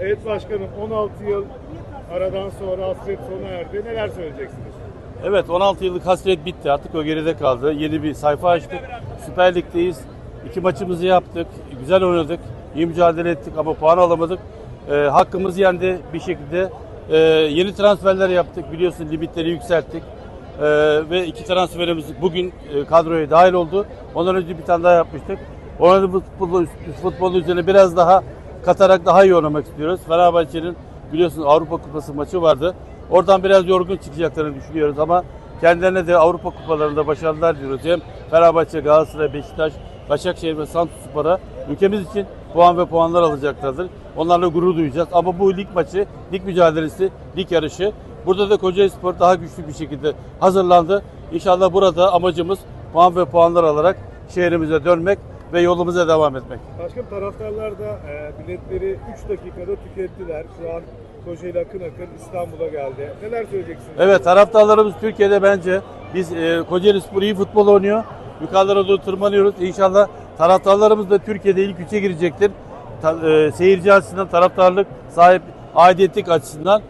Evet başkanım 16 yıl aradan sonra hasret sona erdi. Neler söyleyeceksiniz? Evet 16 yıllık hasret bitti artık o geride kaldı. Yeni bir sayfa açtık. Süper Lig'deyiz. İki maçımızı yaptık. Güzel oynadık. İyi mücadele ettik ama puan alamadık. Ee, hakkımız yendi bir şekilde. Ee, yeni transferler yaptık. Biliyorsun limitleri yükselttik. Ee, ve iki transferimiz bugün e, kadroya dahil oldu. Ondan önce bir tane daha yapmıştık. Onu da bu futbol, futbol üzerine biraz daha katarak daha iyi oynamak istiyoruz. Fenerbahçe'nin biliyorsunuz Avrupa Kupası maçı vardı. Oradan biraz yorgun çıkacaklarını düşünüyoruz ama kendilerine de Avrupa Kupalarında başarılar diliyoruz. Hem Fenerbahçe, Galatasaray, Beşiktaş, Başakşehir ve Samsunspor'a ülkemiz için puan ve puanlar alacaklardır. Onlarla gurur duyacağız. Ama bu lig maçı, lig mücadelesi, lig yarışı. Burada da Kocaelispor daha güçlü bir şekilde hazırlandı. İnşallah burada amacımız puan ve puanlar alarak şehrimize dönmek ve yolumuza devam etmek. Başkanım taraftarlar da e, biletleri 3 dakikada tükettiler. Şu an Kocaeli akın akın İstanbul'a geldi. Neler söyleyeceksiniz? Evet taraftarlarımız Türkiye'de bence biz e, Kocaeli Spor iyi futbol oynuyor. Yukarılara doğru tırmanıyoruz. İnşallah taraftarlarımız da Türkiye'de ilk üçe girecektir. Ta, e, seyirci açısından taraftarlık sahip aidiyetlik açısından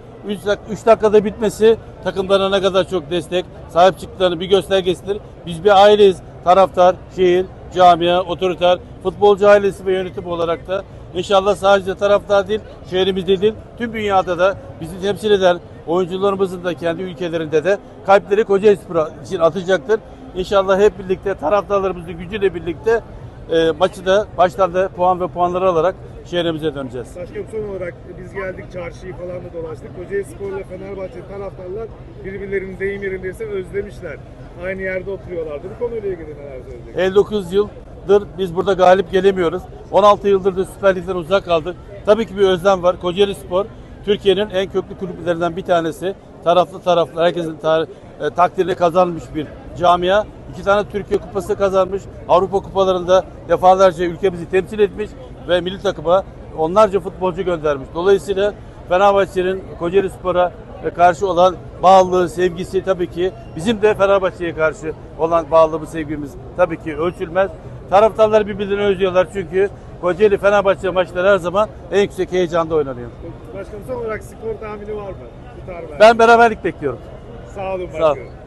3 dakikada bitmesi takımlarına ne kadar çok destek sahip çıktıklarını bir göstergesidir. Biz bir aileyiz. Taraftar, şehir, camia, otoriter, futbolcu ailesi ve yönetim olarak da inşallah sadece taraftar değil, şehrimizde değil, tüm dünyada da bizi temsil eden oyuncularımızın da kendi ülkelerinde de kalpleri Kocaelispor için atacaktır. İnşallah hep birlikte taraftarlarımızın gücüyle birlikte e, maçı da baştan da puan ve puanları alarak şehrimize döneceğiz. Başkanım son olarak biz geldik çarşıyı falan da dolaştık. Kocaeli Spor ile Fenerbahçe taraftarlar birbirlerinin deyim yerindeyse özlemişler. Aynı yerde oturuyorlardı. Bu konuyla ilgili neler söyleyeceksiniz? 59 yıldır biz burada galip gelemiyoruz. 16 yıldır da Süper Lig'den uzak kaldık. Tabii ki bir özlem var. Kocaeli Spor Türkiye'nin en köklü kulüplerinden bir tanesi. Taraflı taraflı herkesin tar- e, takdirini kazanmış bir camia. İki tane Türkiye Kupası kazanmış. Avrupa Kupalarında defalarca ülkemizi temsil etmiş ve milli takıma onlarca futbolcu göndermiş. Dolayısıyla Fenerbahçe'nin Kocaeli Spor'a karşı olan bağlılığı, sevgisi tabii ki bizim de Fenerbahçe'ye karşı olan bağlılığımız, sevgimiz tabii ki ölçülmez. Taraftarlar birbirlerini özlüyorlar çünkü Kocaeli Fenerbahçe maçları her zaman en yüksek heyecanda oynanıyor. Başkanım son olarak skor tahmini var mı? Ben beraberlik bekliyorum. Sağ olun Sağ ol. başkanım.